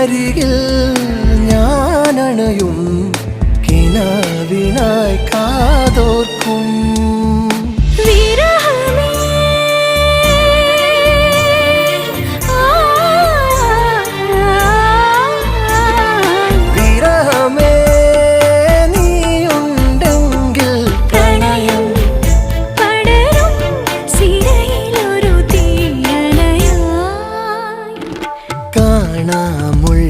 നിന്നരികിൽ ഞാനണയും കിനാവിനായി കാ காணாமுள்